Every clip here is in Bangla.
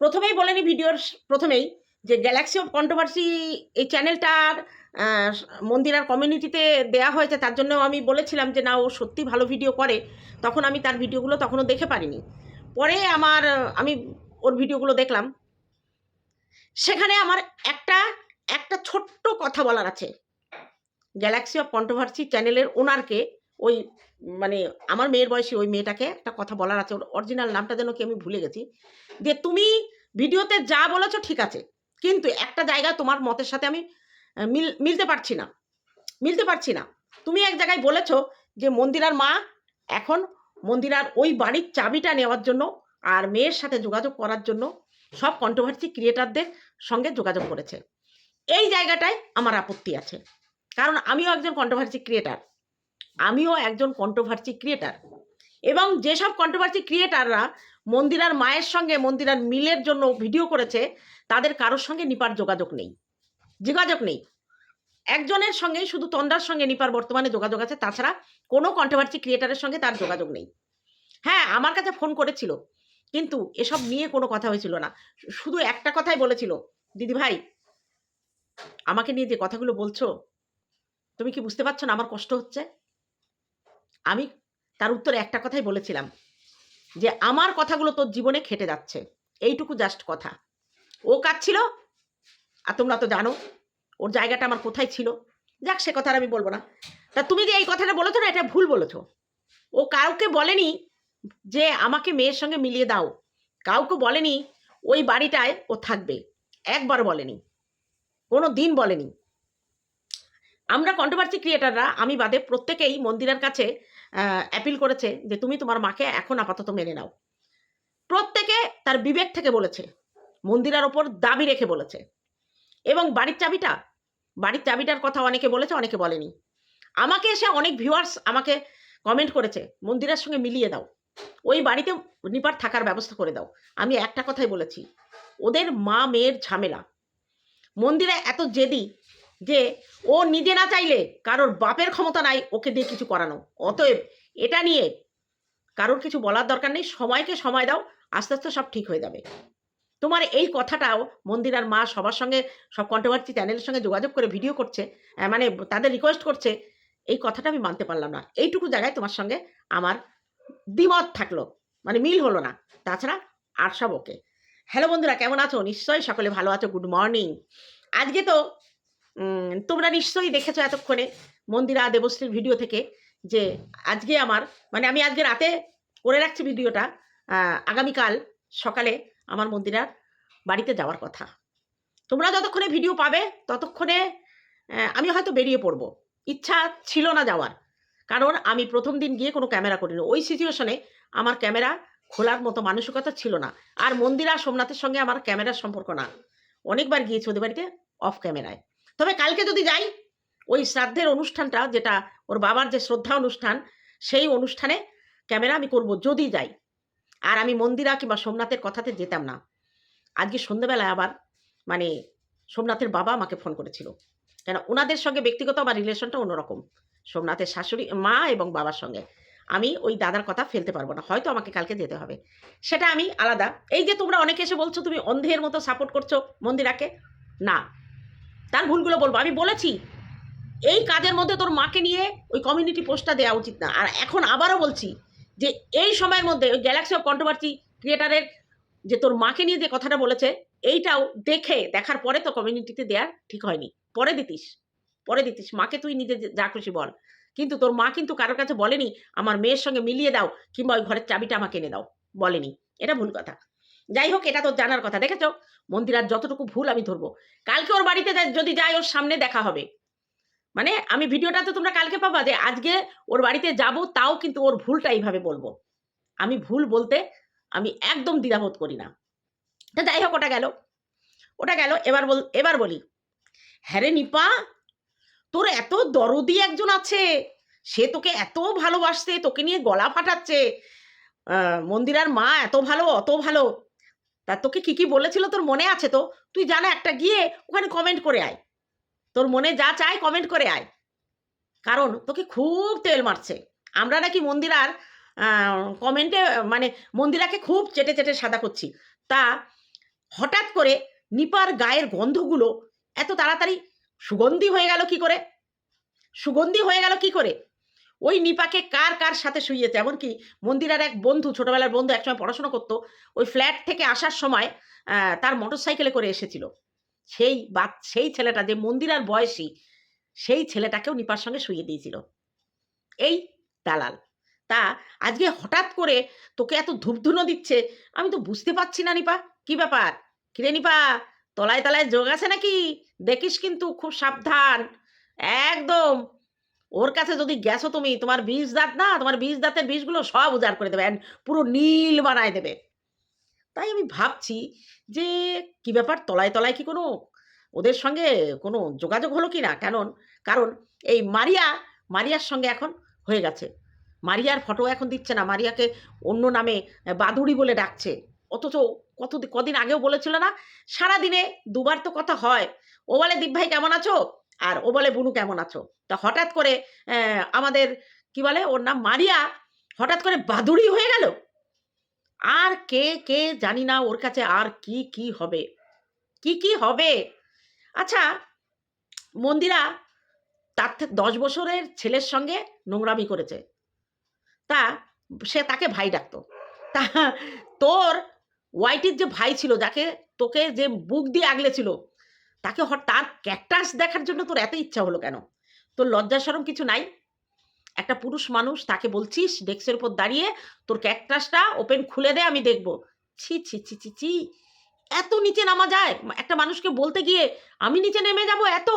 প্রথমেই বলেনি ভিডিওর প্রথমেই যে গ্যালাক্সি অফ কন্ট্রোভার্সি এই চ্যানেলটার মন্দিরার কমিউনিটিতে দেয়া হয়েছে, তার জন্য আমি বলেছিলাম যে না, ও সত্যি ভালো ভিডিও করে। তখন আমি তার ভিডিওগুলো তখনও দেখে পারিনি। পরে আমার, আমি ওর ভিডিওগুলো দেখলাম। সেখানে আমার একটা একটা ছোট্ট কথা বলার আছে। গ্যালাক্সি অফ কন্ট্রোভার্সি চ্যানেলের ওনারকে ওই মানে আমার মেয়ের বয়সী ওই মেয়েটাকে একটা কথা বলার আছে, ওর অরিজিনাল নামটা যেন কি আমি ভুলে গেছি। যে তুমি ভিডিওতে যা বলেছ ঠিক আছে, কিন্তু একটা জায়গায় তোমার মতের সাথে আমি মিল, মিলতে পারছি না। মিলতে পারছি না। তুমি এক জায়গায় বলেছ যে মন্দিরার মা, এখন মন্দিরার ওই বাড়ির চাবিটা নেওয়ার জন্য আর মেয়ের সাথে যোগাযোগ করার জন্য সব কন্ট্রোভার্সি ক্রিয়েটারদের সঙ্গে যোগাযোগ করেছে। এই জায়গাটায় আমার আপত্তি আছে। কারণ আমিও একজন কন্ট্রোভার্সি ক্রিয়েটার আমিও একজন কন্ট্রোভার্সি ক্রিয়েটার এবং যেসব কন্ট্রোভার্সি ক্রিয়েটাররা মন্দিরার মায়ের সঙ্গে, মন্দিরার মিলের জন্য ভিডিও করেছে, তাদের কারোর সঙ্গে নিপার যোগাযোগ নেই। যোগাযোগ নেই। একজনের সঙ্গে, শুধু তন্ডার সঙ্গে নিপার বর্তমানে যোগাযোগ আছে, তাছাড়া কোনো কন্ট্রোভার্সি ক্রিয়েটারের সঙ্গে তার যোগাযোগ নেই। হ্যাঁ আমার কাছে ফোন করেছিল, কিন্তু এসব নিয়ে কোনো কথা হয়েছিল না। শুধু একটা কথাই বলেছিল, দিদি ভাই, আমাকে নিয়ে যে কথাগুলো বলছো, তুমি কি বুঝতে পারছ না? আমার কষ্ট হচ্ছে? আমি তার উত্তরে একটা কথাই বলেছিলাম যে, আমার কথাগুলো তোর জীবনে খেটে যাচ্ছে। এইটুকু জাস্ট কথা। ও কাঁদছিল, আর তোমরা তো জানো, ওর জায়গাটা আমার কোথায় ছিল। যাক, সে কথা আর আমি বলব না। তা তুমি যে এই কথাটা বলেছ না, এটা ভুল বলেছ। ও কাউকে বলেনি যে, আমাকে মেয়ের সঙ্গে মিলিয়ে দাও। কাউকে বলেনি ওই বাড়িটায় ও থাকবে। একবার বলেনি। কোনো দিন বলেনি। আমরা কন্ট্রোভার্সি ক্রিয়েটাররা আমি বাদে প্রত্যেকেই মন্দিরের কাছে অ্যাপিল করেছে যে তুমি তোমার মাকে এখন আপাতত মেনে নাও। প্রত্যেকে তার বিবেক থেকে বলেছে, মন্দিরের ওপর দাবি রেখে বলেছে। এবং বাড়ির চাবিটা, বাড়ির চাবিটার কথা অনেকে বলেছে, অনেকে বলেনি। আমাকে এসে অনেক ভিউয়ার্স আমাকে কমেন্ট করেছে, মন্দিরের সঙ্গে মিলিয়ে দাও। ওই বাড়িতে নিপার থাকার ব্যবস্থা করে দাও। আমি একটা কথাই বলেছি, ওদের মা মেয়ের ঝামেলা। মন্দিরে এত জেদি যে ও নিজে না চাইলে কারোর বাপের ক্ষমতা নাই ওকে দিয়ে কিছু করানো। অতএব এটা নিয়ে কারোর কিছু বলার দরকার নেই, সময়কে সময় দাও, আস্তে আস্তে সব ঠিক হয়ে যাবে। তোমার এই কথাটাও মন্দিরার মা সবার সঙ্গে, সব কন্ট্রোভার্সি চ্যানেলের সঙ্গে যোগাযোগ করে ভিডিও করছে মানে তাদের রিকোয়েস্ট করছে, এই কথাটা আমি মানতে পারলাম না। এইটুকু জায়গায় তোমার সঙ্গে আমার দ্বিমত থাকল মানে মিল হলো না। তাছাড়া আর সব ওকে। হ্যালো বন্ধুরা, কেমন আছো? নিশ্চয়ই সকলে ভালো আছো। গুড মর্নিং আজকে তো তোমরা নিশ্চয়ই দেখেছ এতক্ষণে মন্দিরা দেবশ্রীর ভিডিও থেকে যে আজকে আমার মানে আমি আজকে রাতে করে রাখছি ভিডিওটা আগামীকাল সকালে আমার মন্দিরার বাড়িতে যাওয়ার কথা। তোমরা যতক্ষণে ভিডিও পাবে, ততক্ষণে আমি হয়তো বেরিয়ে পড়ব। ইচ্ছা ছিল না যাওয়ার। কারণ আমি প্রথম দিন গিয়ে কোনো ক্যামেরা করিনি। ওই সিচুয়েশনে আমার ক্যামেরা খোলার মতো মানসিকতা ছিল না। আর মন্দিরা সোমনাথের সঙ্গে আমার ক্যামেরার সম্পর্ক না। অনেকবার গিয়েছি ওদের বাড়িতে অফ ক্যামেরায় তবে কালকে যদি যাই, ওই শ্রাদ্ধের অনুষ্ঠানটা, যেটা ওর বাবার যে শ্রদ্ধা অনুষ্ঠান, সেই অনুষ্ঠানে ক্যামেরা আমি করব যদি যাই। আর আমি মন্দিরা কিংবা সোমনাথের কথাতে যেতাম না। আজকে সন্ধ্যেবেলায় আবার মানে সোমনাথের বাবা আমাকে ফোন করেছিল। কেন? ওনাদের সঙ্গে ব্যক্তিগত আমার রিলেশনটা অন্যরকম। সোমনাথের শাশুড়ি, মা এবং বাবার সঙ্গে। আমি ওই দাদার কথা ফেলতে পারব না। হয়তো আমাকে কালকে যেতে হবে। সেটা আমি আলাদা। এই যে তোমরা অনেকে এসে বলছো, তুমি অন্ধের মতো সাপোর্ট করছ মন্দিরাকে। না। তার ভুলগুলো বলব। আমি বলেছি, এই কাজের মধ্যে তোর মাকে নিয়ে ওই কমিউনিটি পোস্টটা দেওয়া উচিত না। আর এখন আবারও বলছি যে, এই সময়ের মধ্যে ওই গ্যালাক্সি অফ কন্ট্রোভার্সি ক্রিয়েটারের যে তোর মাকে নিয়ে যে কথাটা বলেছে, এইটাও দেখে, দেখার পরে তো কমিউনিটিতে দেওয়া ঠিক হয়নি। পরে দিতিস পরে দিতিস। মাকে তুই নিজে যা খুশি বল। কিন্তু তোর মা কিন্তু কারোর কাছে বলেনি, আমার মেয়ের সঙ্গে মিলিয়ে দাও, কিংবা ওই ঘরের চাবিটা আমাকে এনে দাও। বলেনি। এটা ভুল কথা। যাই হোক এটা তোর জানার কথা, দেখেছ? মন্দিরার যতটুকু ভুল আমি ধরবো। কালকে ওর বাড়িতে যদি যাই ওর সামনে দেখা হবে। মানে আমি ভিডিওটা তো তোমরা কালকে পাবা যে, আজকে ওর বাড়িতে যাব, তাও কিন্তু ওর ভুলটা এইভাবে বলব। আমি ভুল বলতে আমি একদম দ্বিধাবোধ করি না। তা যাই হোক, ওটা গেল। ওটা গেল, এবার বল এবার বলি। হ্যাঁ রে নিপা, তোর এত দরদি একজন আছে। সে তোকে এত ভালোবাসছে, তোকে নিয়ে গলা ফাটাচ্ছে। মন্দিরার মা এত ভালো, অত ভালো। তা তোকে কি কি বলেছিল তোর মনে আছে তো? তুই জানা একটা গিয়ে ওখানে কমেন্ট করে আয়। তোর মনে যা চায় কমেন্ট করে আয়। কারণ তোকে খুব তেল মারছে। আমরা নাকি মন্দিরার কমেন্টে মানে মন্দিরাকে খুব চেটে চেটে সাদা করছি। তা হঠাৎ করে নিপার গায়ের গন্ধগুলো এত তাড়াতাড়ি সুগন্ধি হয়ে গেল কি করে? সুগন্ধি হয়ে গেল কি করে? ওই নিপাকে কার কার সাথে শুইয়েছে? এমনকি মন্দিরার এক বন্ধু, ছোটবেলার বন্ধু একসময় পড়াশোনা করতো, ওই ফ্ল্যাট থেকে আসার সময় তার মোটর সাইকেলে করে এসেছিল। সেই বা সেই ছেলেটা যে মন্দিরার বয়সী, সেই ছেলেটাকেও নিপার সঙ্গে শুইয়ে দিয়েছিল। এই দালাল। তা আজকে হঠাৎ করে তোকে এত ধূপধুনো দিচ্ছে, আমি তো বুঝতে পারছি না নিপা। কি ব্যাপার? কিরে নিপা, তলায় তলায় যোগ আছে নাকি? দেখিস কিন্তু খুব সাবধান। একদম ওর কাছে যদি গেছো তুমি, তোমার বীজ দাঁত না, তোমার বীজ দাঁতের বীজগুলো সব উজাড় করে দেবে পুরো নীল বানায় দেবে। তাই আমি ভাবছি যে কি ব্যাপার, তলায় তলায় কি কোনো ওদের সঙ্গে কোনো যোগাযোগ হলো কি না কেন? কারণ এই মারিয়া, মারিয়ার সঙ্গে এখন হয়ে গেছে। মারিয়ার ফটো এখন দিচ্ছে না, মারিয়াকে অন্য নামে বাদুড়ি বলে ডাকছে। অথচ কত, কদিন আগেও বলেছিল না সারা দিনে দুবার তো কথা হয়। ও বলে, দীপ ভাই, কেমন আছো? আর ও বলে, বুনু, কেমন আছো? তা হঠাৎ করে আমাদের, কি বলে, ওর নাম মারিয়া, হঠাৎ করে বাদুড়ি হয়ে গেল। আর কে কে জানি না ওর কাছে আর কি কি হবে। কি কি হবে? আচ্ছা মন্দিরা তার থেকে দশ বছরের ছেলের সঙ্গে নোংরামি করেছে। তা সে তাকে ভাই ডাকতো। তা তোর ওয়াইটির যে ভাই ছিল, যাকে তোকে যে বুক দিয়ে আগলে ছিল তাকে তার ক্যাকটাস দেখার জন্য তোর এত ইচ্ছা হলো কেন? তোর লজ্জা সরম কিছু নাই? একটা পুরুষ মানুষ তাকে বলছিস ডেস্কের উপর দাঁড়িয়ে, তোর ক্যাকটাসটা ওপেন খুলে দে, আমি দেখব। ছি ছি ছি ছি ছি। এত নিচে নামা যায়। একটা মানুষকে বলতে গিয়ে আমি নিচে নেমে যাব এত?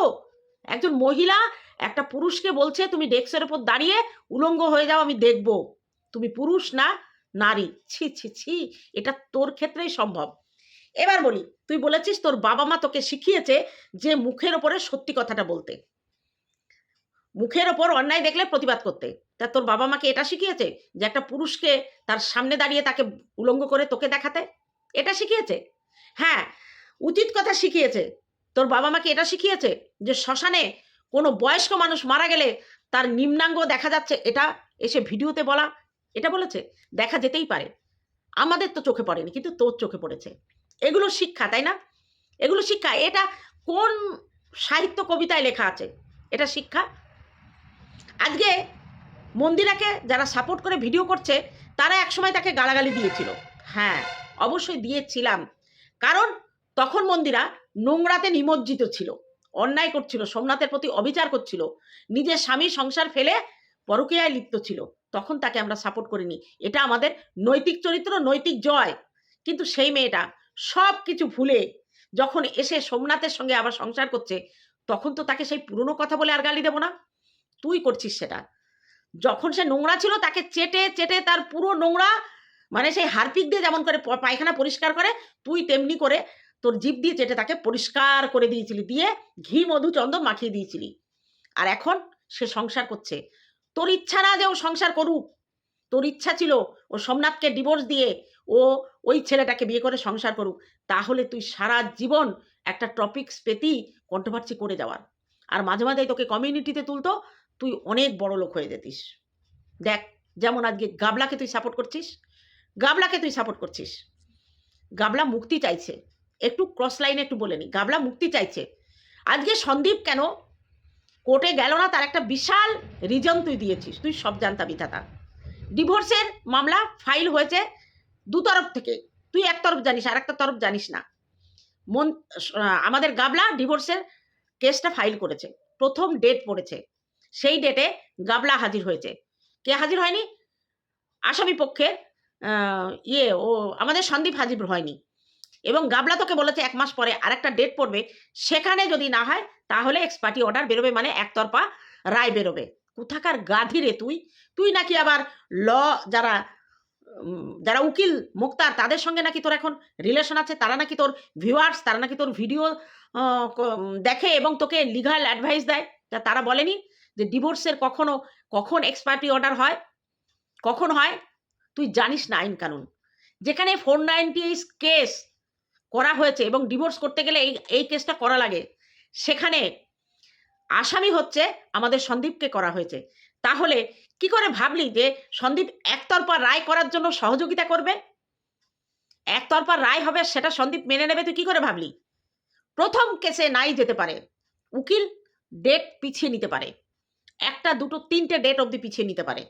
একজন মহিলা একটা পুরুষকে বলছে, তুমি ডেস্কের উপর দাঁড়িয়ে উলঙ্গ হয়ে যাও, আমি দেখব। তুমি পুরুষ না, নারী। ছি ছি ছি। এটা তোর ক্ষেত্রেই সম্ভব। এবার বলি, তুই বলেছিস তোর বাবা মা তোকে শিখিয়েছে যে মুখের ওপরে সত্যি কথাটা বলতে। মুখের ওপর অন্যায় দেখলে প্রতিবাদ করতে। তা তোর বাবা মাকে এটা শিখিয়েছে যে একটা পুরুষকে তার সামনে দাঁড়িয়ে তাকে উলঙ্গ করে তোকে দেখাতে? এটা শিখিয়েছে? হ্যাঁ উচিত কথা শিখিয়েছে। তোর বাবা মাকে এটা শিখিয়েছে যে শ্মশানে কোনো বয়স্ক মানুষ মারা গেলে তার নিম্নাঙ্গ দেখা যাচ্ছে? এটা এসে ভিডিওতে বলা, এটা বলেছে? দেখা যেতেই পারে। আমাদের তো চোখে পড়েনি, কিন্তু তোর চোখে পড়েছে। এগুলো শিক্ষা, তাই না? এগুলো শিক্ষা, এটা কোন সাহিত্য কবিতায় লেখা আছে? এটা শিক্ষা। আজকে মন্দিরাকে যারা সাপোর্ট করে ভিডিও করছে, তারা একসময় তাকে গালাগালি দিয়েছিল। হ্যাঁ অবশ্যই দিয়েছিলাম। কারণ তখন মন্দিরা নোংরাতে নিমজ্জিত ছিল, অন্যায় করছিল, সোমনাথের প্রতি অবিচার করছিল, নিজের স্বামী সংসার ফেলে পরকীয়ায় লিপ্ত ছিল। তখন তাকে আমরা সাপোর্ট করিনি। এটা আমাদের নৈতিক চরিত্র, নৈতিক জয়। কিন্তু সেই মেয়েটা সব কিছু ভুলে যখন এসে সোমনাথের সঙ্গে আবার সংসার করছে, তখন তো তাকে সেই পুরনো কথা বলে আর গালি দেবো না। তুই করছিস সেটা। যখন সে নোংরা ছিল, তাকে চেটে চেটে তার পুরো নোংরা মানে সেই হারপিক দিয়ে যেমন করে পায়খানা পরিষ্কার করে, তুই তেমনি করে তোর জিভ দিয়ে চেটে তাকে পরিষ্কার করে দিয়েছিলি, দিয়ে ঘি, মধু মাখিয়ে দিয়েছিলি। আর এখন সে সংসার করছে। তোর ইচ্ছা না যে ও সংসার করুক। তোর ইচ্ছা ছিল ও সোমনাথকে ডিভোর্স দিয়ে ও ওই ছেলেটাকে বিয়ে করে সংসার করুক, তাহলে তুই সারা জীবন একটা টপিকস পেতেই কন্ট্রোভার্সি করে যাওয়ার। আর মাঝে মাঝে তোকে কমিউনিটিতে তুলতো, তুই অনেক বড় লোক হয়ে যেতিস। দেখ, যেমন আজকে গাবলাকে তুই সাপোর্ট করছিস, গাবলাকে তুই সাপোর্ট করছিস। গাবলা মুক্তি চাইছে। একটু ক্রস লাইনে একটু বলে নি। গাবলা মুক্তি চাইছে। আজকে সন্দীপ কেন? কোর্টে গেল না, তার একটা বিশাল রিজন তুই দিয়েছিস। তুই সব জানতা বিধাতা। ডিভোর্সের মামলা ফাইল হয়েছে দু তরফ থেকে। তুই এক তরফ জানিস, আর একটা তরফ জানিস না। মন আমাদের গাবলা ডিভোর্সের কেসটা ফাইল করেছে। প্রথম ডেট পড়েছে। সেই ডেটে গাবলা হাজির হয়েছে। কে হাজির হয়নি? আসামি পক্ষে ইয়ে ও, আমাদের সন্দীপ হাজির হয়নি। এবং গাবলা তোকে বলেছে এক মাস পরে আরেকটা ডেট পড়বে। সেখানে যদি না হয়, তাহলে এক্সপার্টি অর্ডার বেরোবে মানে একতরফা রায় বেরোবে। কোথাকার গাধি রে তুই? তুই নাকি আবার ল, যারা যারা উকিল, মুক্তার, তাদের সঙ্গে নাকি তোর এখন রিলেশন আছে? তারা নাকি তোর ভিউয়ার্স তারা নাকি তোর ভিডিও দেখে এবং তোকে লিগাল অ্যাডভাইস দেয়? তা তারা বলেনি যে ডিভোর্সের কখনো, কখন এক্সপার্টি অর্ডার হয়? কখন হয়? তুই জানিস না আইন কানুন। যেখানে ফোর নাইনটি কেস করা হয়েছে এবং ডিভোর্স করতে গেলে এই এই কেসটা করা লাগে, সেখানে আসামি হচ্ছে আমাদের সন্দীপকে করা হয়েছে। তাহলে কি করে ভাবলি যে সন্দীপ একতরফা রায় করার জন্য সহযোগিতা করবে? একতরফা রায় হবে, সেটা সন্দীপ মেনে নেবে, তুই কি করে ভাবলি? প্রথম কেসে নাই যেতে পারে। উকিল ডেট পিছিয়ে নিতে পারে। একটা, দুটো, তিনটে ডেট অবধি পিছিয়ে নিতে পারে।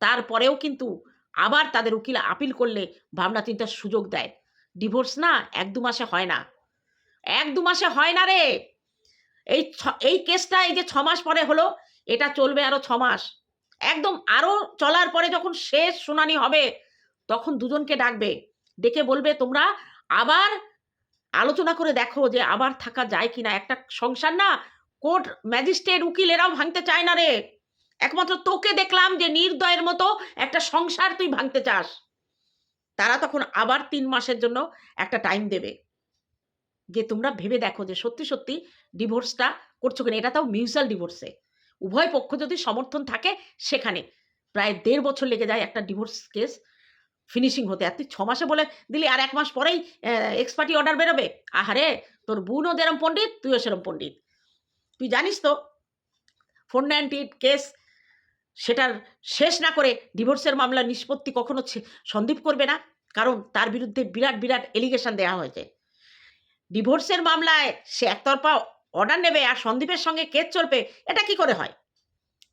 তারপরেও কিন্তু আবার তাদের উকিল আপিল করলে ভাবনা চিন্তার সুযোগ দেয়। ডিভোর্স না, এক দু মাসে হয় না। এক দু মাসে হয় না রে! এই এই কেসটা এই যে ছ মাস পরে হলো, এটা চলবে আরও ছ মাস। একদম আরও চলার পরে যখন শেষ শুনানি হবে, তখন দুজনকে ডাকবে। ডেকে বলবে, তোমরা আবার আলোচনা করে দেখো যে আবার থাকা যায় কিনা। একটা সংসার না, কোর্ট ম্যাজিস্ট্রেট উকিল এরাও ভাঙতে চায় না রে। একমাত্র তোকে দেখলাম যে নির্দয়ের মতো একটা সংসার তুই ভাঙতে চাস। তারা তখন আবার তিন মাসের জন্য একটা টাইম দেবে। যে তোমরা ভেবে দেখো যে সত্যি সত্যি ডিভোর্সটা করছ কিনা। এটা তাও মিউচুয়াল ডিভোর্সে। উভয় পক্ষ যদি সমর্থন থাকে সেখানে। প্রায় দেড় বছর লেগে যায় একটা ডিভোর্স কেস ফিনিশিং হতে। আর তুই ছ মাসে বলে দিলি, আর এক মাস পরেই এক্সপার্টি অর্ডার বেরোবে। আহারে, তোর বোনও যেরম পণ্ডিত, তুইও সেরম পণ্ডিত। তুই জানিস তো ফোর নাইনটি কেস সেটার শেষ না করে ডিভোর্সের মামলা নিষ্পত্তি কখনো সন্দীপ করবে না, কারণ তার বিরুদ্ধে বিরাট বিরাট এলিগেশন দেওয়া হয়েছে। ডিভোর্সের মামলায় সে একতরফা অর্ডার নেবে আর সন্দীপের সঙ্গে কেস চলবে, এটা কি করে হয়?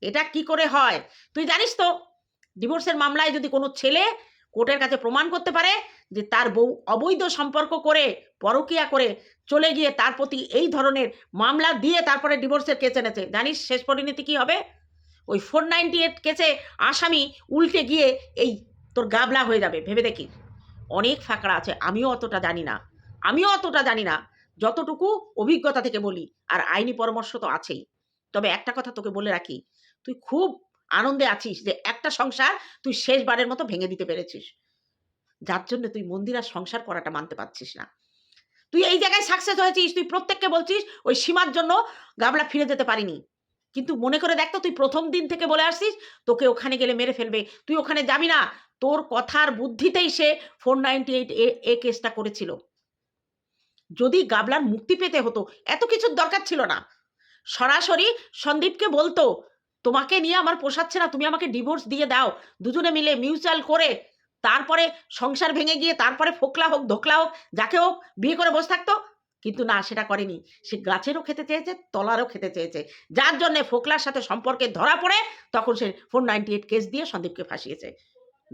এটা কি করে হয়? তুই জানিস তো ডিভোর্সের মামলায় যদি কোনো ছেলে কোর্টের কাছে প্রমাণ করতে পারে যে তার বউ অবৈধ সম্পর্ক করে, পরকিয়া করে চলে গিয়ে তার প্রতি এই ধরনের মামলা দিয়ে তারপরে ডিভোর্সের কেস এনেছে, জানিস শেষ পরিণতি কি হবে? ওই ফোর নাইনটি এইট কেসে আসামি উল্টে গিয়ে এই তোর গাবলা হয়ে যাবে, ভেবে দেখি অনেক ফাঁকড়া আছে, আমিও অতটা জানি না, আমিও অতটা জানি না যতটুকু অভিজ্ঞতা থেকে বলি, আর আইনি পরামর্শ তো আছেই। তবে একটা কথা তোকে বলে রাখি, তুই খুব আনন্দে আছিস যে একটা সংসার তুই শেষবারের মতো ভেঙে দিতে পেরেছিস। যার জন্য তুই মন্দিরার সংসার করাটা মানতে পারছিস না। তুই এই জায়গায় সাকসেস হয়েছিস, তুই প্রত্যেককে বলছিস, ওই সীমার জন্য গাবলা ফিরে যেতে পারিনি। কিন্তু মনে করে দেখ তো, তুই প্রথম দিন থেকে বলে আসছিস, তোকে ওখানে গেলে মেরে ফেলবে। তুই ওখানে যাবি না, তোর কথার বুদ্ধিতেই সে ফোর নাইনটি এইট এ কেসটা করেছিল। যদি গাবলার মুক্তি পেতে হতো, এত কিছুর দরকার ছিল না। সরাসরি সন্দীপকে বলতো, তোমাকে নিয়ে আমার পোষাচ্ছে না, তুমি আমাকে ডিভোর্স দিয়ে দাও। দুজনে মিলে মিউচুয়াল করে তারপরে সংসার ভেঙে গিয়ে তারপরে ফোকলা হোক, ধোকলা হোক, যাকে হোক বিয়ে করে বসে থাকতো। কিন্তু না, সেটা করেনি। সে গাছেরও খেতে চেয়েছে, তলারও খেতে চেয়েছে। যার জন্যে ফোকলার সাথে সম্পর্কে ধরা পড়ে, তখন সে ফোর নাইনটি এইট কেস দিয়ে সন্দীপকে ফাঁসিয়েছে।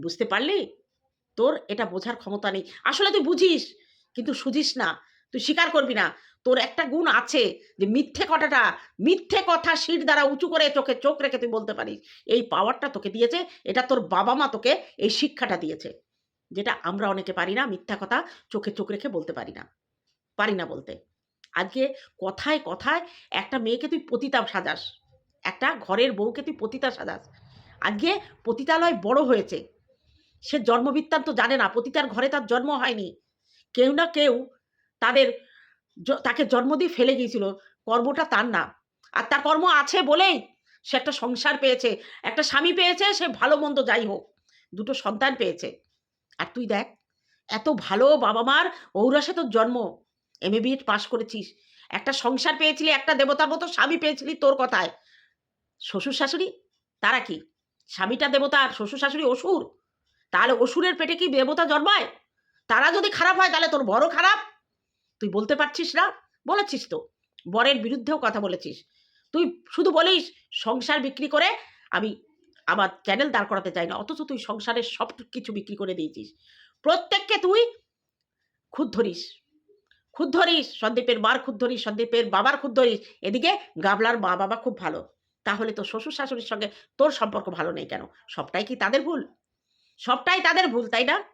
বুঝতে পারলি? তোর এটা বোঝার ক্ষমতা নেই। আসলে তুই বুঝিস, কিন্তু সুঝিস না। তুই স্বীকার করবি না। তোর একটা গুণ আছে যে মিথ্যে কথাটা, মিথ্যে কথা শির দ্বারা উঁচু করে চোখে চোখ রেখে তুই বলতে পারিস। এই পাওয়ারটা তোকে দিয়েছে, এটা তোর বাবা মা তোকে এই শিক্ষাটা দিয়েছে। যেটা আমরা অনেকে পারি না, মিথ্যা কথা চোখে চোখ রেখে বলতে পারি না। পারি না বলতে। আজকে কথায় কথায় একটা মেয়েকে তুই পতিতা সাজাস। একটা ঘরের বউকে তুই পতিতা সাজাস। আজকে পতিতালয় বড় হয়েছে। সে জন্মবৃত্তান্ত জানে না, পতিতার ঘরে তার জন্ম হয়নি। কেউ না কেউ তাদের তাকে জন্ম দিয়ে ফেলে গিয়েছিল। কর্মটা তার না। আর তার কর্ম আছে বলেই সে একটা সংসার পেয়েছে। একটা স্বামী পেয়েছে, সে ভালো মন্দ যাই হোক, দুটো সন্তান পেয়েছে। আর তুই দেখ, এত ভালো বাবা মার ঔরাসে তোর জন্ম এম এ পাশ করেছিস। একটা সংসার পেয়েছিলি, একটা দেবতার মতো স্বামী পেয়েছিলি তোর কথায়। শ্বশুর শাশুড়ি তারা কি? স্বামীটা দেবতা আর শ্বশুর শাশুড়ি অসুর? তাহলে অসুরের পেটে কি দেবতা জন্মায়? তারা যদি খারাপ হয়, তাহলে তোর বড় খারাপ? তুই বলতে পারছিস না? বলেছিস তো। বরের বিরুদ্ধেও কথা বলেছিস। তুই শুধু বলিস, সংসার বিক্রি করে আমি আমার চ্যানেল দাঁড় করাতে চাই না, অথচ তুই সংসারের সব কিছু বিক্রি করে দিয়েছিস। প্রত্যেককে তুই খুদ ধরিস। খুদ ধরিস, সন্দীপের মার খুদ ধরিস, সন্দীপের বাবার খুদ ধরিস। এদিকে গাবলার মা বাবা খুব ভালো। তাহলে তো শ্বশুর শাশুড়ির সঙ্গে তোর সম্পর্ক ভালো নেই কেন? সবটাই কি তাদের ভুল? সবটাই তাদের ভুল, তাই না?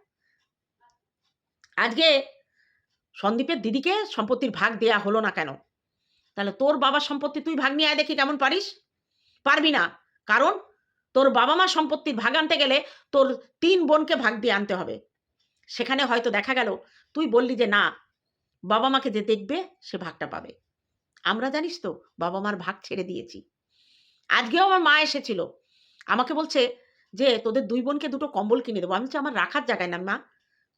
আজকে সন্দীপের দিদিকে সম্পত্তির ভাগ দেয়া হলো না কেন? তাহলে তোর বাবার সম্পত্তি তুই ভাগ নিয়ে আয় দেখি কেমন পারিস? পারবি না। কারণ তোর বাবা মা সম্পত্তির ভাগ আনতে গেলে তোর তিন বোনকে ভাগ দিয়ে আনতে হবে। সেখানে হয়তো দেখা গেল, তুই বললি যে না, বাবা মাকে যে দেখবে, সে ভাগটা পাবে। আমরা জানিস তো, বাবা মার ভাগ ছেড়ে দিয়েছি। আজকেও আমার মা এসেছিল। আমাকে বলছে যে, তোদের দুই বোনকে দুটো কম্বল কিনে দেবো। আমি আমার রাখার জায়গায় না মা।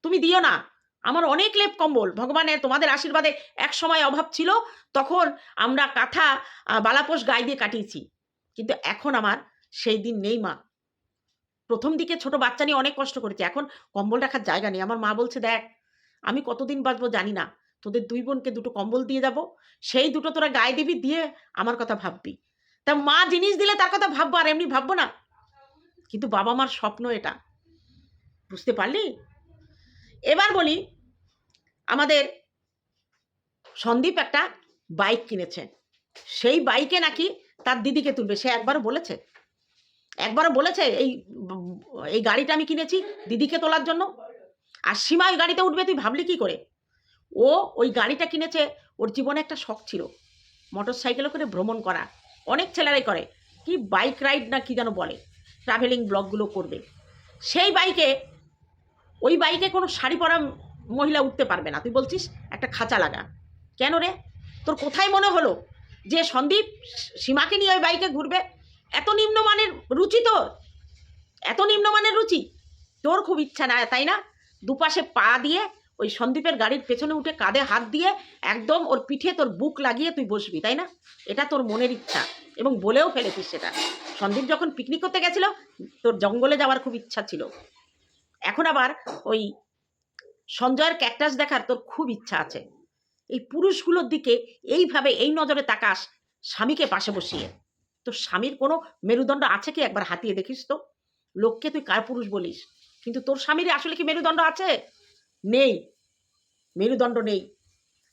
তুমি দিও না। আমার অনেক লেপ কম্বল। ভগবানের তোমাদের আশীর্বাদে এক সময় অভাব ছিল, তখন আমরা কাঁথা বালাপোষ গায়ে দিয়ে কাটিয়েছি। কিন্তু এখন আমার সেই দিন নেই মা। প্রথম দিকে ছোট বাচ্চা নিয়ে অনেক কষ্ট করেছি, এখন কম্বল রাখার জায়গা নেই। আমার মা বলছে, দেখ, আমি কতদিন বাঁচবো জানি না। তোদের দুই বোনকে দুটো কম্বল দিয়ে যাব, সেই দুটো তোরা গায়ে দিবি, দিয়ে আমার কথা ভাববি। তা মা জিনিস দিলে তার কথা ভাববো, আর এমনি ভাববো না। কিন্তু বাবা মার স্বপ্ন এটা। বুঝতে পারলি? এবার বলি, আমাদের সন্দীপ একটা বাইক কিনেছে। সেই বাইকে নাকি তার দিদিকে তুলবে। সে একবারও বলেছে। একবারও বলেছে, এই এই গাড়িটা আমি কিনেছি দিদিকে তোলার জন্য। আর সীমা ওই গাড়িতে উঠবে, তুই ভাবলি কি করে? ও ওই গাড়িটা কিনেছে, ওর জীবনে একটা শখ ছিল। মোটর সাইকেলে করে ভ্রমণ করা। অনেক ছেলেরাই করে। কি বাইক রাইড না কি যেন বলে। ট্রাভেলিং ব্লগগুলো করবে। সেই বাইকে ওই বাইকে কোনো শাড়ি পরা মহিলা উঠতে পারবে না। তুই বলছিস একটা খাঁচা লাগা। কেন রে? তোর কোথায় মনে হলো যে সন্দীপ সীমাকে নিয়ে ওই বাইকে ঘুরবে? এত নিম্নমানের রুচি তোর? এত নিম্নমানের রুচি? তোর খুব ইচ্ছা না, তাই না? দুপাশে পা দিয়ে ওই সন্দীপের গাড়ির পেছনে উঠে কাঁধে হাত দিয়ে একদম ওর পিঠে তোর বুক লাগিয়ে তুই বসবি, তাই না? এটা তোর মনের ইচ্ছা এবং বলেও ফেলেছিস সেটা। সন্দীপ যখন পিকনিক করতে গেছিল, তোর জঙ্গলে যাওয়ার খুব ইচ্ছা ছিল। এখন আবার ওই সঞ্জয়ের ক্যাকটাস দেখার তোর খুব ইচ্ছা আছে। এই পুরুষগুলোর দিকে এইভাবে এই নজরে তাকাস, স্বামীকে পাশে বসিয়ে। তোর স্বামীর কোনো মেরুদণ্ড আছে কি? একবার হাতিয়ে দেখিস তো। লোককে তুই কার পুরুষ বলিস? কিন্তু তোর স্বামীর আসলে কি মেরুদণ্ড আছে? নেই। মেরুদণ্ড নেই।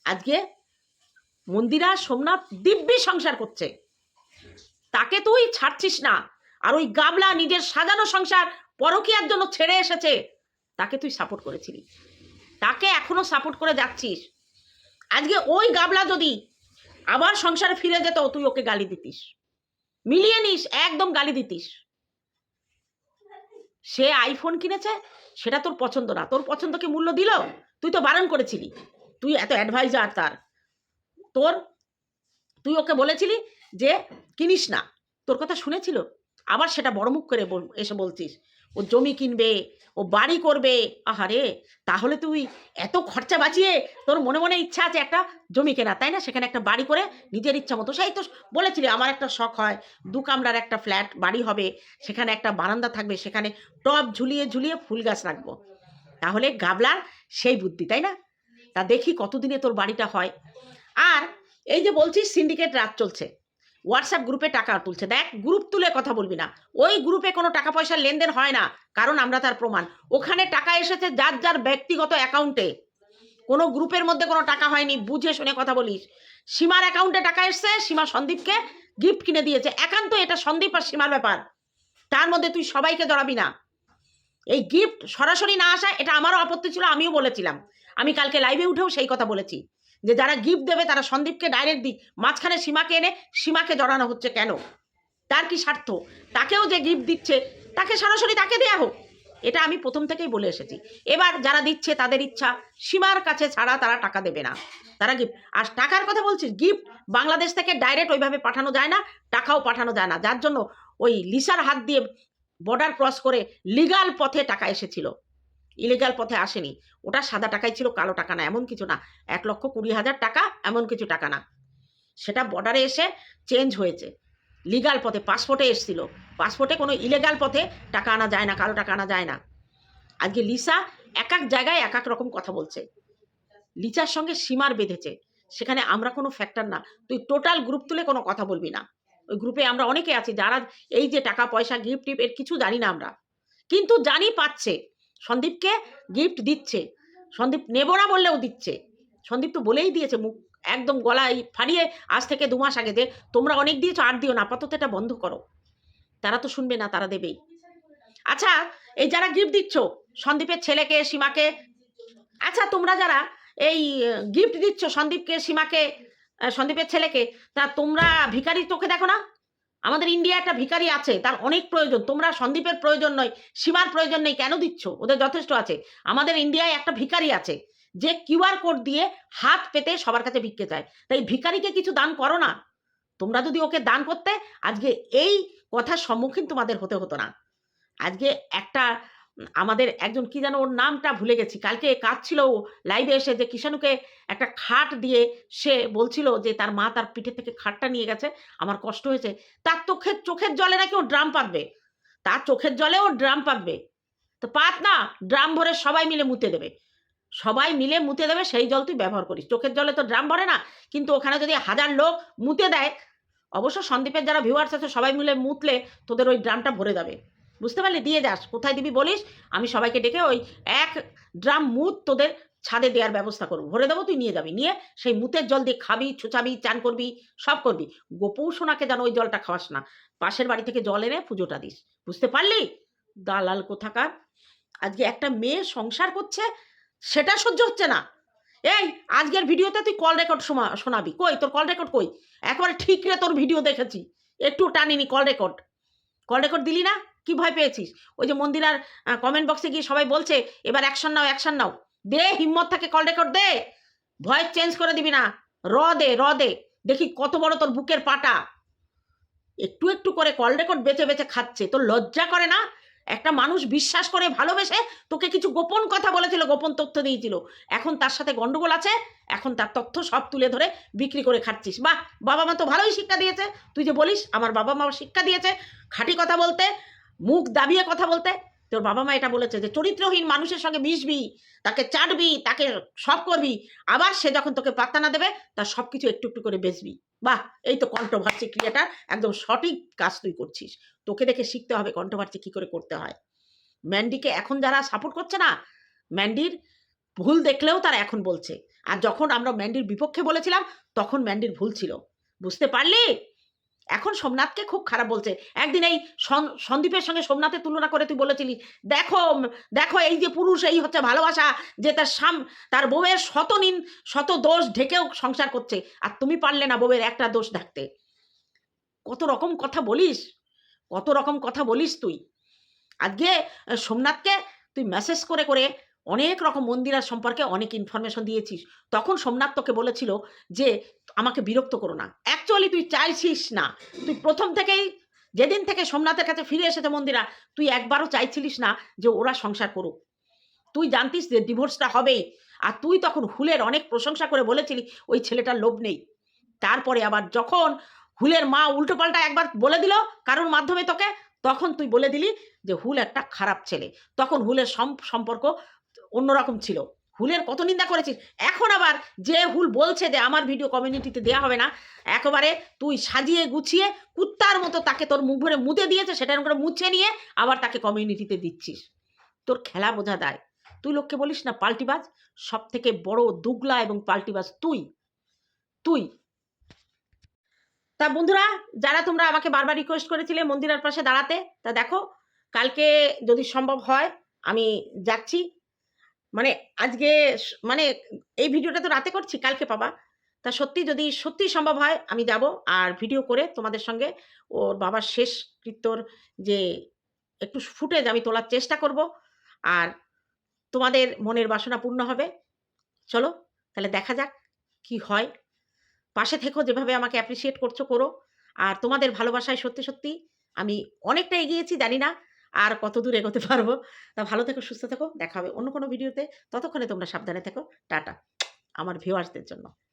আজকে মন্দিরা, সোমনাথ দিব্যি সংসার করছে। তাকে তুই ছাড়ছিস না। আর ওই গাবলা নিজের সাজানো সংসার পরকীয়ার জন্য ছেড়ে এসেছে। তাকে তুই সাপোর্ট করেছিলি। তাকে এখনও সাপোর্ট করে যাচ্ছিস। আজকে ওই গাবলা যদি আবার সংসারে ফিরে যেত, তুই ওকে গালি দিতিস। মিলিয়ে নিস, একদম গালি দিতিস। সে আইফোন কিনেছে, সেটা তোর পছন্দ না। তোর পছন্দকে মূল্য দিল, তুই তো বারণ করেছিলি। তুই এত অ্যাডভাইজার তার। তোর, তুই ওকে বলেছিলি যে কিনিস না। তোর কথা শুনেছিল? আবার সেটা বড় মুখ করে এসে বলছিস। ও জমি কিনবে, ও বাড়ি করবে। আহারে, তাহলে তুই এত খরচা বাঁচিয়ে তোর মনে মনে ইচ্ছা আছে একটা জমি কেনা, তাই না? সেখানে একটা বাড়ি করে নিজের ইচ্ছা মতো। সেই তো বলেছিলি, আমার একটা শখ হয়, দু কামরার একটা ফ্ল্যাট, বাড়ি হবে, সেখানে একটা বারান্দা থাকবে, সেখানে টব ঝুলিয়ে ঝুলিয়ে ফুল গাছ রাখব। তাহলে গাবলার সেই বুদ্ধি, তাই না? তা দেখি কতদিনে তোর বাড়িটা হয়। আর এই যে বলছিস, সিন্ডিকেট রাত চলছে। হোয়াটসঅ্যাপ গ্রুপে টাকা তুলছে। দেখ গ্রুপ তুলে কথা বলবি না। ওই গ্রুপে কোনো টাকা পয়সার লেনদেন হয় না, কারণ আমরা তার প্রমাণ। ওখানে টাকা এসেছে যার যার ব্যক্তিগত অ্যাকাউন্টে কোনো গ্রুপের মধ্যে কোনো টাকা হয়নি, বুঝে শুনে কথা বলিস। সীমার অ্যাকাউন্টে টাকা এসছে, সীমা সন্দীপকে গিফট কিনে দিয়েছে। একান্ত এটা সন্দীপ আর সীমার ব্যাপার। তার মধ্যে তুই সবাইকে জড়াবি না। এই গিফট সরাসরি না আসা, এটা আমারও আপত্তি ছিল, আমিও বলেছিলাম। আমি কালকে লাইভে উঠেও সেই কথা বলেছি। যে যারা গিফট দেবে তারা সন্দীপকে ডাইরেক্ট দিক। মাঝখানে সীমাকে এনে সীমাকে জড়ানো হচ্ছে কেন? তার কি স্বার্থ? তাকেও যে গিফট দিচ্ছে, তাকে সরাসরি তাকে দেয়া হোক। এটা আমি প্রথম থেকেই বলে এসেছি। এবার যারা দিচ্ছে তাদের ইচ্ছা, সীমার কাছে ছাড়া তারা টাকা দেবে না। তারা গিফট আর টাকার কথা বলছিস? গিফট বাংলাদেশ থেকে ডাইরেক্ট ওইভাবে পাঠানো যায় না, টাকাও পাঠানো যায় না। যার জন্য ওই লিসার হাত দিয়ে বর্ডার ক্রস করে লিগাল পথে টাকা এসেছিল। ইলিগাল পথে আসেনি। ওটা সাদা টাকাই ছিল, কালো টাকা না, এমন কিছু না। এক লক্ষ কুড়ি হাজার টাকা, এমন কিছু টাকা না। সেটা বর্ডারে এসে চেঞ্জ হয়েছে। লিগাল পথে পাসপোর্টে এসেছিল। পাসপোর্টে কোনো ইলিগাল পথে টাকা আনা যায় না, কালো টাকা আনা যায় না। আজকে লিসা এক এক জায়গায় এক এক রকম কথা বলছে। লিচার সঙ্গে সীমার বেঁধেছে। সেখানে আমরা কোনো ফ্যাক্টর না। তুই টোটাল গ্রুপ তুলে কোনো কথা বলবি না। ওই গ্রুপে আমরা অনেকে আছি, যারা এই যে টাকা, পয়সা গিফট টিফট এর কিছু জানি না আমরা। কিন্তু জানি পাচ্ছে। সন্দীপকে গিফট দিচ্ছে। সন্দীপ নেব না বললেও দিচ্ছে। সন্দীপ তো বলেই দিয়েছে মুখ একদম গলায় ফাড়িয়ে আজ থেকে দু মাস আগে যে তোমরা অনেক দিয়েছ, আর দিও না, আপাতত এটা বন্ধ করো। তারা তো শুনবে না, তারা দেবেই। আচ্ছা এই যারা গিফট দিচ্ছ, সন্দীপের ছেলেকে, সীমাকে আচ্ছা তোমরা যারা এই গিফট দিচ্ছ সন্দীপকে, সীমাকে সন্দীপের ছেলেকে, তা তোমরা ভিখারি চোখে দেখো না? আমাদের ইন্ডিয়া একটা ভিকারি আছে, তার অনেক প্রয়োজন। তোমরা সন্দীপের প্রয়োজন নয়, সীমার প্রয়োজন নেই, কেন দিচ্ছ? ওদের যথেষ্ট আছে। আমাদের ইন্ডিয়ায় একটা ভিকারি আছে, যে কিউআর কোড দিয়ে হাত পেতে সবার কাছে ভিক্ষে চায়। তাই ভিকারিকে কিছু দান করো না। তোমরা যদি ওকে দান করতে, আজকে এই কথার সম্মুখীন তোমাদের হতে হতো না। আজকে একটা আমাদের একজন কি যেন ওর নামটা ভুলে গেছি। কালকে কাজ ছিল লাইভে এসে যে কিষাণুকে একটা খাট দিয়ে সে বলছিল যে তার মা তার পিঠে থেকে খাটটা নিয়ে গেছে, আমার কষ্ট হয়েছে। তার চোখের চোখের জলে নাকি ও ড্রাম পাতবে? তার চোখের জলে ও ড্রাম পাতবে। তো পাত না, ড্রাম ভরে সবাই মিলে মুতে দেবে। সবাই মিলে মুতে দেবে, সেই জল তুই ব্যবহার করিস। চোখের জলে তো ড্রাম ভরে না, কিন্তু ওখানে যদি হাজার লোক মুতে দেয়, অবশ্য সন্দীপের যারা ভিউয়ার্স আছে, সবাই মিলে মুতলে তোদের ওই ড্রামটা ভরে যাবে। বুঝতে পারলি? দিয়ে যাস। কোথায় দিবি বলিস? আমি সবাইকে ডেকে ওই এক ড্রাম মুত তোদের ছাদে দেওয়ার ব্যবস্থা করব। ভরে দেবো, তুই নিয়ে যাবি। নিয়ে সেই মুতের জল দিয়ে খাবি, ছুচাবি, চান করবি, সব করবি। গোপৌ সোনাকে যেন ওই জলটা খাওয়াস না। পাশের বাড়ি থেকে জল এনে পুজোটা দিস। বুঝতে পারলি? দালাল কোথাকার? আজকে একটা মেয়ে সংসার করছে, সেটা সহ্য হচ্ছে না। এই, আজকের ভিডিওতে তুই কল রেকর্ড শোনাবি। কই? তোর কল রেকর্ড কই? একবারে ঠিক রে তোর ভিডিও দেখেছি। একটু টানিনি কল রেকর্ড কল রেকর্ড দিলি না? কি ভয় পেয়েছিস? ওই যে মন্দিরার কমেন্ট বক্সে গিয়ে সবাই বলছে, এবার অ্যাকশন নাও অ্যাকশন নাও। দে, হিম্মত থাকে কল রেকর্ড দে। ভয়েস চেঞ্জ করে দিবি না। র দে র দে। দেখি কত বড় তোর বুকের পাটা। একটু একটু করে কল রেকর্ড বেঁচে বেঁচে খাচ্ছে। তোর লজ্জা করে না? একটা মানুষ বিশ্বাস করে ভালোবেসে তোকে কিছু গোপন কথা বলেছিল, গোপন তথ্য দিয়েছিল। এখন তার সাথে গন্ডগোল আছে, এখন তার তথ্য সব তুলে ধরে বিক্রি করে খাচ্ছিস। বাহ, বাবা মা তো ভালোই শিক্ষা দিয়েছে। তুই যে বলিস, আমার বাবা মা শিক্ষা দিয়েছে। খাঁটি কথা বলতে মুখ দাবিয়ে কথা বলতে? তোর বাবা মা এটা বলেছে যে, চরিত্রহীন মানুষের সঙ্গে মিশবি, তাকে চাটবি, তাকে সব করবি, আবার সে যখন তোকে পাত্তা না দেবে, তার সব কিছু একটু একটু করে বেচবি। বাহ! এই তো কন্ট্রোভার্সি ক্রিয়াটার একদম সঠিক কাজ তুই করছিস। তোকে দেখে শিখতে হবে কন্ট্রোভার্সি কী করে করতে হয়। ম্যান্ডিকে এখন যারা সাপোর্ট করছে না, ম্যান্ডির ভুল দেখলেও তারা এখন বলছে। আর যখন আমরা ম্যান্ডির বিপক্ষে বলেছিলাম, তখন ম্যান্ডির ভুল ছিল। বুঝতে পারলি? এখন সোমনাথকে খুব খারাপ বলছে। একদিন এই সন- সন্দীপের সঙ্গে সোমনাথের তুলনা করে তুই বলেছিলি, দেখো দেখো এই যে পুরুষ, এই হচ্ছে ভালোবাসা, যে তার সাম, তার বউয়ের শত নিন শত দোষ ঢেকেও সংসার করছে, আর তুমি পারলে না বউয়ের একটা দোষ ঢাকতে। কত রকম কথা বলিস, কত রকম কথা বলিস তুই। আজকে সোমনাথকে তুই মেসেজ করে করে অনেক রকম মন্দিরার সম্পর্কে অনেক ইনফরমেশন দিয়েছিস। তখন সোমনাথ তোকে বলেছিল যে, আমাকে বিরক্ত করো না। অ্যাকচুয়ালি তুই চাইছিস না। তুই প্রথম থেকেই যেদিন থেকে সোমনাথের কাছে ফিরে এসেছে মন্দিরা, তুই একবারও চাইছিলিস না যে ওরা সংসার করুক। তুই জানতিস যে ডিভোর্সটা হবেই, আর তুই তখন হুলের অনেক প্রশংসা করে বলেছিলি, ওই ছেলেটার লোভ নেই। তারপরে আবার যখন হুলের মা উল্টোপাল্টা একবার বলে দিল কারোর মাধ্যমে তোকে, তখন তুই বলে দিলি যে হুল একটা খারাপ ছেলে। তখন হুলের সম- সম্পর্ক অন্যরকম ছিল। হুলের কত নিন্দা করেছিস? এখন আবার যে হুল বলছে যে আমার ভিডিও কমিউনিটিতে দেওয়া হবে না, একেবারে তুই সাজিয়ে গুছিয়ে কুত্তার মতো তাকে তোর মুখ ভরে মুতে দিয়েছে, সেটা করে মুছে নিয়ে আবার তাকে কমিউনিটিতে দিচ্ছিস। তোর খেলা বোঝা দেয়। তুই লোককে বলিস না, পাল্টিবাজ সব থেকে বড় দুগলা এবং পাল্টিবাজ তুই। তুই। তা বন্ধুরা, যারা তোমরা আমাকে বারবার রিকোয়েস্ট করেছিলে মন্দিরের পাশে দাঁড়াতে, তা দেখো, কালকে যদি সম্ভব হয়, আমি যাচ্ছি। মানে আজকে মানে এই ভিডিওটা তো রাতে করছি, কালকে পাবা। তা সত্যি যদি সত্যি সম্ভব হয়, আমি যাব আর ভিডিও করে তোমাদের সঙ্গে ওর বাবার শেষ কৃত্যর যে একটু ফুটেজ আমি তোলার চেষ্টা করব আর তোমাদের মনের বাসনা পূর্ণ হবে। চলো, তাহলে দেখা যাক কি হয়। পাশে থেকো, যেভাবে আমাকে অ্যাপ্রিসিয়েট করছ করো। আর তোমাদের ভালোবাসায় সত্যি সত্যি আমি অনেকটা এগিয়েছি, জানি না আর কত দূর এগোতে পারব। তা ভালো থেকো, সুস্থ থেকো, দেখা হবে অন্য কোনো ভিডিওতে ততক্ষণে তোমরা সাবধানে থেকো। টাটা। আমার ভিউয়ার্সদের জন্য।